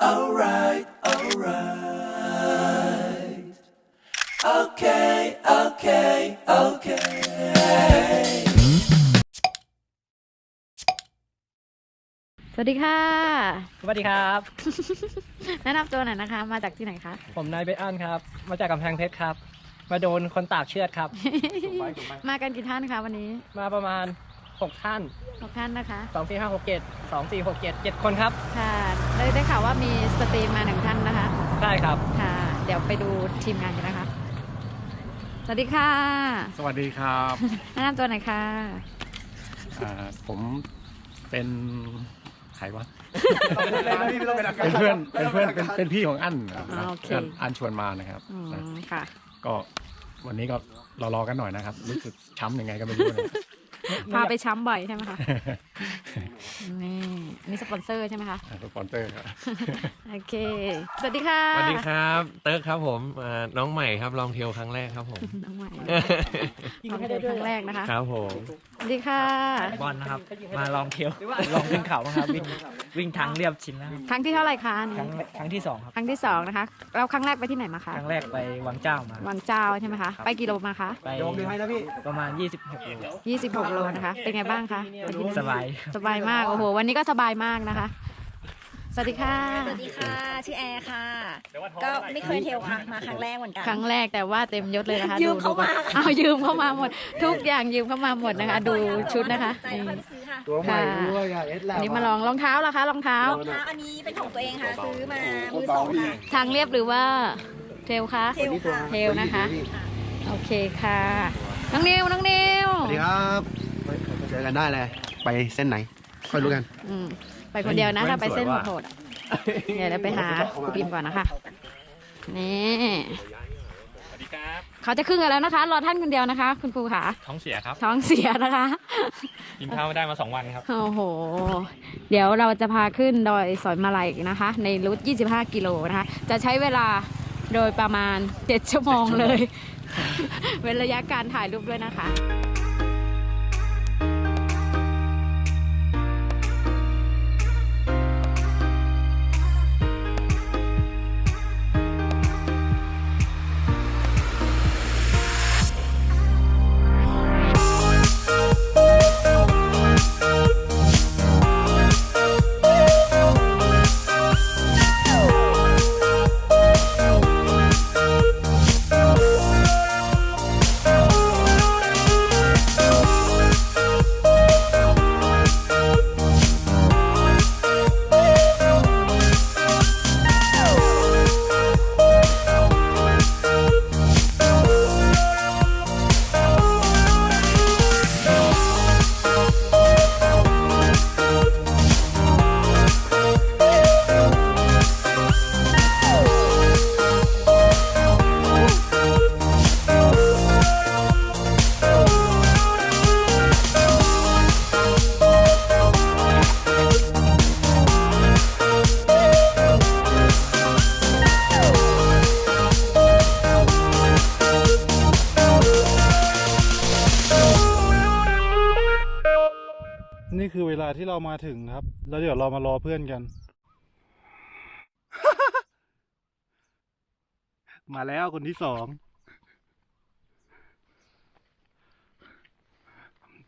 alright, alright, alright. Okay, okay, okay. สวัสดีค่ะ สวัสดีครับ แนะนำตัวหน่อยนะคะ มาจากที่ไหนคะ ผมนายเบอันครับ มาจากกำแพงเพชรครับ มาโดนคนตากเชือดครับ มากันกี่ท่านคะวันนี้ มาประมาณ 6ท่านหกท่านนะคะ2 4 5 6 7 2 4 6 7 7คนครับ ค่ะได้ได้ข่าวว่ามีสตรีมมาหนึ่งท่านนะคะได้ครับค่ะ เดี๋ยวไปดูทีมงานกันนะคะ สวัสดีค่ะ สวัสดีครับแนะนำตัวหน่อยค่ะอ่าผมเป็นใครวะเป็นเพื่อนเป็นเพื่อนเป็นเป็นพี่ของอั้นนะครับอ่าโอเค อั้นอั้นชวนมานะครับอืนะมค่ะ ก็วันนี้ก็รอๆกันหน่อยนะครับ รู้สึกช้ำยังไงก็ไม่รู้เลย พาไปช้ำบ่อยใช่ไหมคะนี่นี่สปอนเซอร์ใช่ไหมคะอ่าสปอนเซอร์ครับ โอเค สวัสดีค่ะ สวัสดีครับ เติร์กครับผมอ่าน้องใหม่ครับลองเทลครั้งแรกครับผมน้องใหม่ลองเดินครั้งแรกนะคะ ครับผม สวัสดีค่ะ บอลนะครับ มาลองเที่ยวลองขึ้นเขาบ้างครับวิ่งวิ่งทางเรียบชินนะครับครั้งที่เท่าไหร่คะอันครั้นี้งครั้งที่สองครับ ครั้งที่สองนะคะ เราครั้งแรกไปที่ไหนมาคะ ครั้งแรกไปวังเจ้ามา วังเจ้าใช่ไหมคะ ไปกี่โลมาคะ ไปประมาณ 26โล26โลนะคะ เป็นไงบ้างคะไปที่นี่สบายสบายมาก โอ้โห วันนี้ก็สบายมากนะคะ สวัสดีค่ะ สวัสดีค่ะ ชื่อแอร์ค่ะ ก็ไม่เคยเทลค่ะ มาครั้งแรกเหมือนกัน ครั้งแรกแต่ว่าเต็มยศเลยนะคะยืมเข้ามาดูดูเอายืมเข้ามาหมด ทุกอย่างยืมเข้ามาหมดนะคะ ดูชุดนะคะใจนี่แล้วก็ไปซื้อค่ะค่ะอันนี้มาลองรองเท้าล่ะคะรองเท้า รองเท้าอันนี้เป็นของตัวเองค่ะ ซื้อมามือสองค่ะทางเรียบหรือว่าเทรลคะ เทลค่ะเทรลนะคะ โอเคค่ะ น้องนิวน้องนิวสวัสดีครับ เจอกันได้เลย ไปเส้นไหนค่อยรู้กัน อืมไปคนเดียวนะถ้าไปเส้นโหดๆอะเดี๋ยวเราไปหาครูบิมก่อนนะคะ นี่เขาจะขึ้นกันแล้วนะคะ รอท่านคนเดียวนะคะ คุณครูขาท้องเสียครับท้องเสียนะคะ กินข้าวไม่ได้มาสองวันครับ โอ้โห เดี๋ยวเราจะพาขึ้นดอยสอยมาลัยนะคะ ในรูท25 กิโลนะคะ จะใช้เวลาโดยประมาณ 7 ชั่วโมงเลยเป็นระยะการถ่ายรูปด้วยนะคะ นี่คือเวลาที่เรามาถึงครับ แล้วเดี๋ยวเรามารอเพื่อนกัน มาแล้วคนที่สอง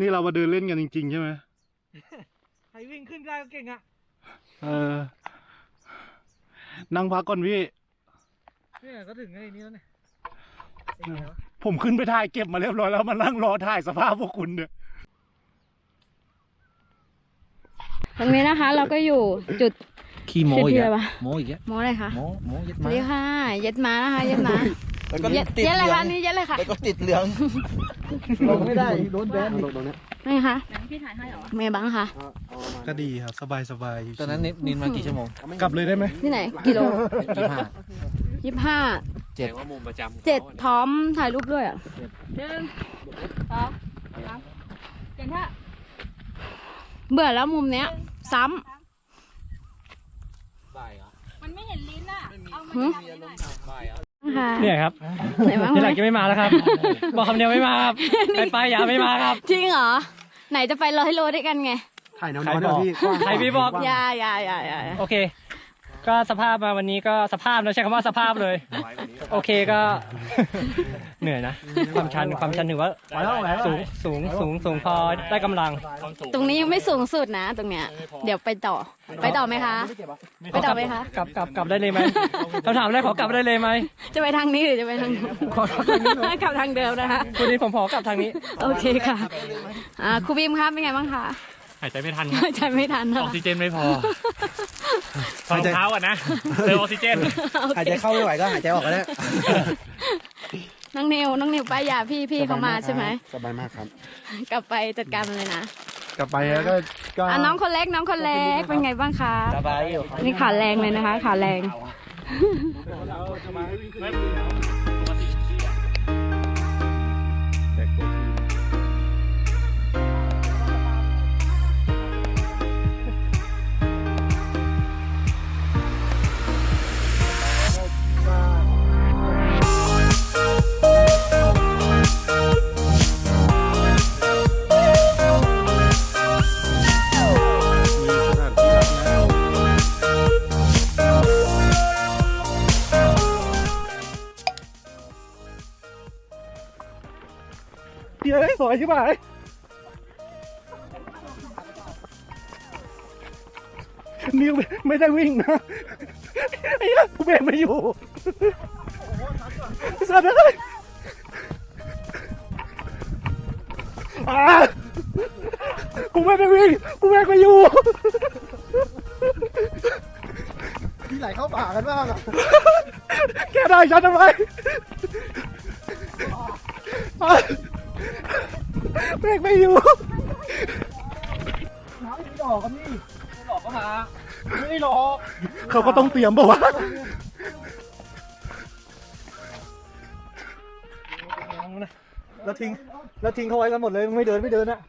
นี่เรามาเดินเล่นกันจริง ๆ ใช่ไหมใครวิ่งขึ้นได้ก็เก่งอะ เออ นั่งพักก่อนพี่ เนี่ยก็ถึงไอ้นี่แล้วเนี่ย ผมขึ้นไปถ่ายเก็บมาเรียบร้อยแล้วมานั่งรอถ่ายสภาพพวกคุณเนี่ย ตรงนี้นะคะ เราก็อยู่จุดขี้โม้จุดอีกที่อะไรแล้ววะโม้อีกแล้วโมอะไรคะโม้โม้ยึดสวัมาสดีค่ะเย็ดมานะคะเย็ดมาแล้วก็เย็ดติดเย็ดเหอะไรลือคะงนี่เย็ดอะไรคะแล้วก็ติดเหลืองลงไม่ได้โดนแบนลงตรงเนี้ยไม่คะพี่ถ่ายให้เหรอเมย์บ้างคะก็ดีครับสบายสบายตอนนั้นนินนินมากี่ชั่วโมงกลับเลยได้ไหมที่ไหนกิโลยี่ห้ายี่สิบห้าเจ็ดว่ามุมประจำเจ็ดพร้อมถ่ายรูปด้วยอะหนึ่งสองสามเจ็ดห้า เบื่อแล้วมุมเนี้ย ซ้ำมันไม่เห็นลิ้นอะ เอามาหึค่ะเนี่ยครับไหนบ้าง ที่หไหมลังจะไม่มาแล้วครับ บอกคำเดียวไม่มาครับไปไปอย่าไม่มาครับ จริงเหรอ ไหนจะไปร้อยโลด้วยกันไง ถ่ายแนวนอนด้วยพี่กว้าง ใครพี่บอก อย่าอย่าอย่าอย่าโอเค ก็สภาพมาวันนี้ก็สภาพนะใช้คำว่าสภาพเลย โอเคก็ เหนื่อยนะ ความชันความชันถือว่าสูงสูงสูงสูงพอได้กำลังตรงนี้ยังไม่สูงสุดนะตรงเนี้ย เดี๋ยวไปต่อ ไปต่อไหมคะ ไปต่อไหมคะ กลับกลับกลับได้เลยไหมคำถามแรกขอกลับได้เลยไหมจะไปทางนี้หรือจะไปทางนู้นกลับทางเดิมนะคะวันนี้ผมขอกลับทางนี้ โอเคค่ะอ่าครูบีมครับเป็นไงบ้างคะหายใจไม่ทันใช้ไม่ทันอนะอกซิเจนไม่พอถอด รองเท้าอะนะเติมออกซิเจนหายใจเข้าไม่ไหวก็หายใจออกก็ได้น้องนิวน้องนิวป้ายยาพี่พี่เขามาใช่ไหมสบายมากครับ กลับไปจัดการมันเลยนะกลับไปแล้วก็ก็อะน้องคนเล็กน้องคนเล็กเป็นไงบ้างคะสบายอยู่นี่ขาแรงเลยนะคะ ขาแรง สวยใช่ไหมนิวไม่ได้วิ่งนะไอ้เหี้ยกูเบรกไม่อยู่สัตว์เลยอ่ากูไม่ได้วิ่งกูเบรกไม่อยู่ที่ไหลเข้าป่ากันบ้างอะแกได้ฉันทำไมอะ เบรกไม่อยู่เขาก็ต้องเตรียมบอกว่าวะแล้วทิ้งแล้วทิ้งเขาไว้กันหมดเลยไม่เดินไม่เดินอะ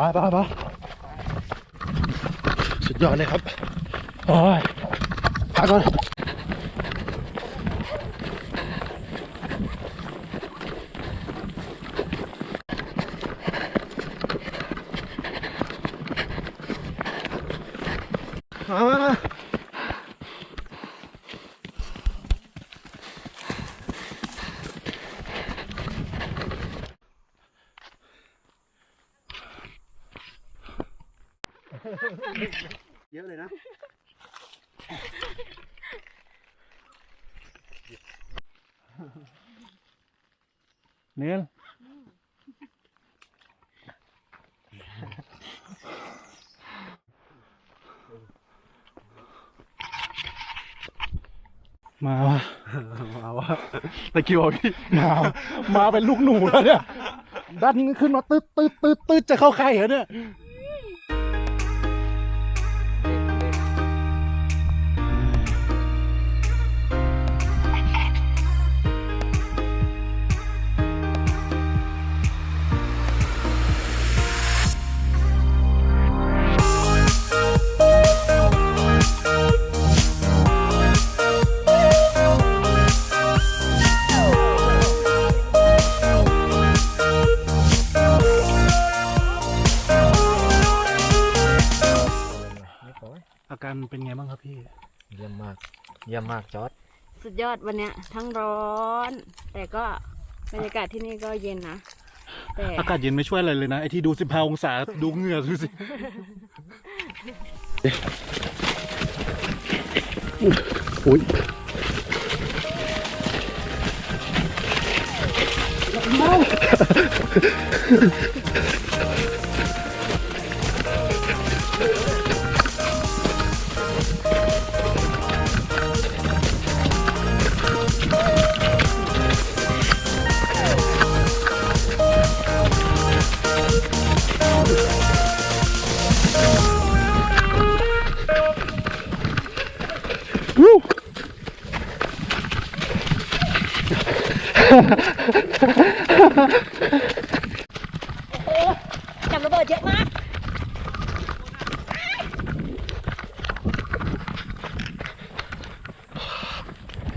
ไปไปไปสุดยอดเลยครับโอ้ยพักก่อน เยอะเลยนะ เนียนมาวะมาวะตะคิวพี่มามาเป็นลูกหนูแล้วเนี่ย ดันขึ้นมาตืดตืดตืดตืดจะเข้าใครเหรอเนี่ย เป็นไงบ้างครับพี่ เยี่ยมมาก เยี่ยมมากจอร์ดสุดยอดวันเนี้ย ทั้งร้อน แต่ก็บรรยากาศที่นี่ก็เย็นนะแต่อากาศเย็นไม่ช่วยอะไรเลยนะไอที่ดู15องศาดูเหงื่อดูสิอุ้ย จับระเบิดเยอะมาก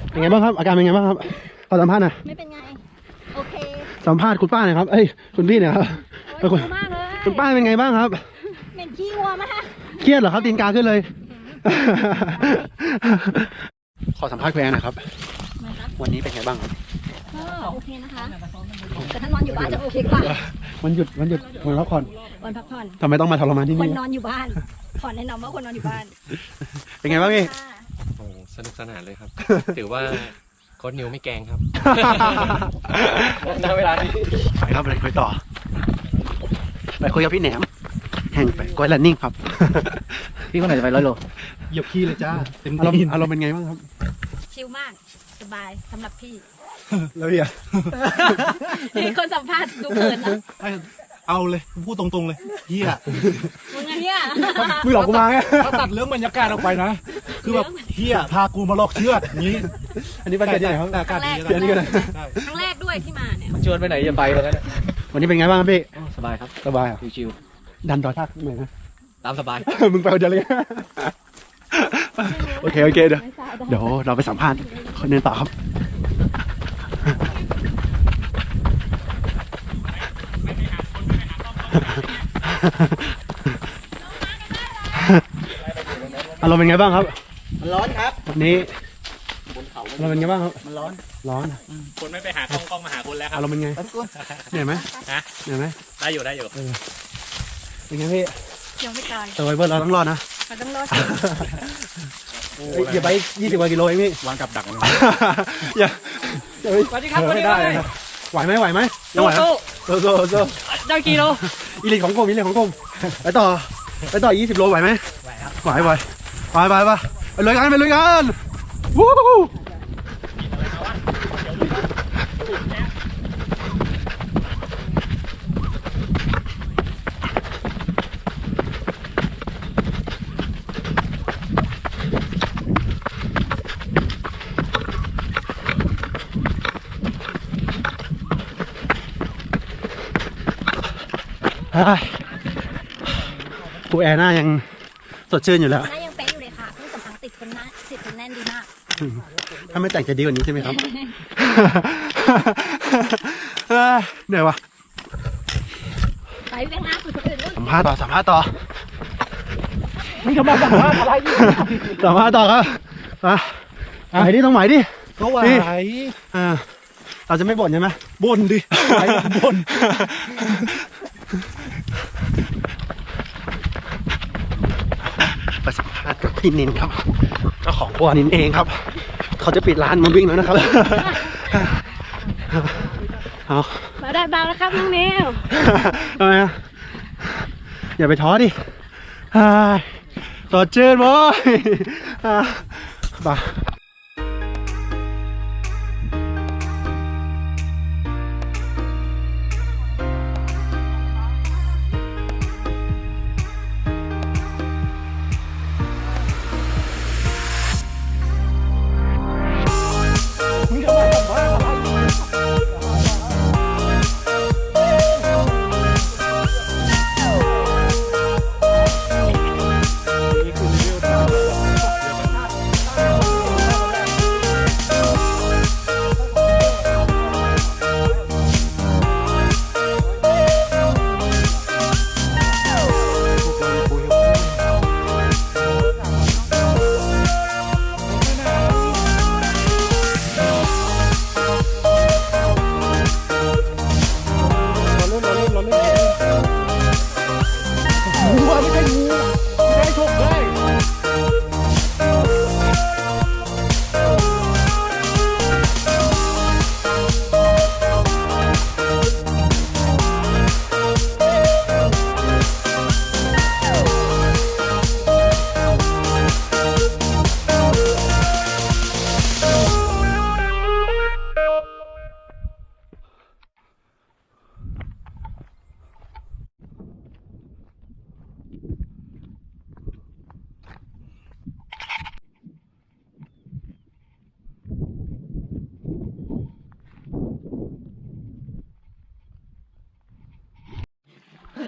เป็นไงบ้างครับ อาการเป็นไงบ้างครับขอสัมภาษณ์หน่อยไม่เป็นไง โอเคสัมภาษณ์คุณป้าหน่อยครับเอ้ยคุณพี่หน่อยครับโอ้ยคุณชิวมากเลยคุณป้าเป็นไงบ้างครับ เหม็นขี้วัวมากเครียดเหรอครับตีนกาขึ้นเลย ขอสัมภาษณ์คุณแอนหนะครับ วันนี้เป็นไงบ้างครับ ก็โอเคนะคะ แต่ถ้านอนอยู่บ้านจะโอเคกว่าวันหยุดวันหยุดวันพักผ่อนวันพักผ่อนทำไมต้องมาทรมานที่คนนี่ นอนอยู่บ้านผ่อนแนะนำว่าคนนอนอยู่บ้านเป็นไงบ้างพี่ ค่ะโอ้สนุกสนานเลยครับ ถือว่าโค้ดนิวไม่แกล้งครับ ณเวลานี้ ไปครับไปคุยต่อ ไปคุยกับพี่แหนม แห่งไปกอยลันนิ่งครับ พี่คนไหนจะไปร้อยโลเหยียบขี้เลยจ้า เต็มที่อารมณ์เป็นไงบ้างครับ ชิลมาก สบายสำหรับพี่ แล้วพี่อะมีคนสัมภาษณ์ดูเขินนะเอาเลยพูดตรงๆเลยเฮียมึงไงเนี่ยมึงหลอกกูมาไงถ้าตัดเรื่องบรรยากาศออกไปนะ คือแบบเฮียพากูมาหลอกเชือดนี้ อันนี้บรรยากาศที่ไหนครับอากาศดีครั้งแรกอันนี้ก็ได้ครั้งแรกด้วยที่มาเนี่ยชวนไปไหนจะไปแล้วนะวันนี้เป็นไงบ้างครับพี่สบายครับสบายอะชิวดันดอยทักหน่อยนะๆตามสบาย มึงไปคนเดียวเลย โอเคโอเคเดี๋ยวเดี๋ยวเราไปสัมภาษณ์คนนึงต่อครับอารมณ์เป็นไงบ้างครับ มันร้อนครับวันนี้อารมณ์เป็นไงบ้างครับ มันร้อน ร้อนคนไม่ไปหากล้องกล้องมาหาคุณแล้วครัอาบรมณ์เป็นไงเหนื่อยไหมฮะเหนื่อยไหมได้อยู่ได้อยู่เป็นไงพี่ยังไม่ตายเซอร์ไวเวอร์เราต้องรอดนะ มันต้องรอดเฮ้ยอย่าไปยี่สิบกว่ากิโลเองพี่ วางกับดักอย่าอย่าไปสวัสดีครับเออสวัสดีไม่ครับได้นะครับไหวไหมไหวไหมยังไหวไหมสู้โซโซโซได้กี่โลอีลิทของกรมอีลิทของกรมไปต่อไปต่อยี่สิบโลไหวไหมไหวครับไหวไหวไปไปไปไปเลยกันไปเลยกันวู้ ครูแอร์หน้ายังสดชื่นอยู่แล้ว หน้ายังเป๊ะอยู่เลยค่ะเพิ่งสัมผัสติดคนหน้าติดคนแน่นดีมาก ถ้าไม่แต่งจะดีกว่านี้ใช่ไหมครับเอ้ยเหนื่อยวะไปเวียนหน้าคุยคนอื่นด้วยสัมภาษณ์ต่อสัมภาษณ์ต่อนี่กำลังสัมภาษณ์อะไรสัมภาษณ์ต่อครับอะไหวดิต้องไหวดิก็ไหวอ่าเราจะไม่บ่นใช่ไหมบ่นดิไหวบ่น ไปสัมภาษณ์กับพี่นินครับเจ้าของบัวนินเองครับ เขาจะปิดร้านมันวิ่งแล้วนะครับเอามาได้บางแล้วครับน้องนิวทำไมอะอย่าไปท้อดิอ่าสดชื่นโว้ยอ่า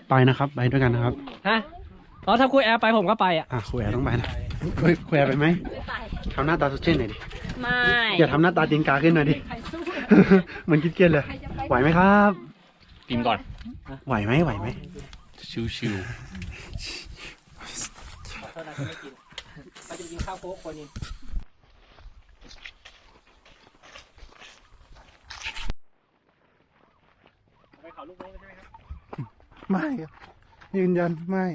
ไปนะครับ ไปด้วยกันนะครับ ฮะอ๋อถ้าคุยแอร์ไปผมก็ไปอะอะคุยแอร์ต้องไปนะคุยคุยแอร์ไปไหมทำหน้าตาสดชื่นหน่อยดิ ไม่อย่าทำหน้าตาตีนกาขึ้นหน่อยดิ เหมันคิดเกียนเลย ไหวไหมครับ กินก่อน ไหวไหมไหวไหม ชิวเขาจะกินข้าวโพกคนนี้ ไม่ครับยืนยันไม่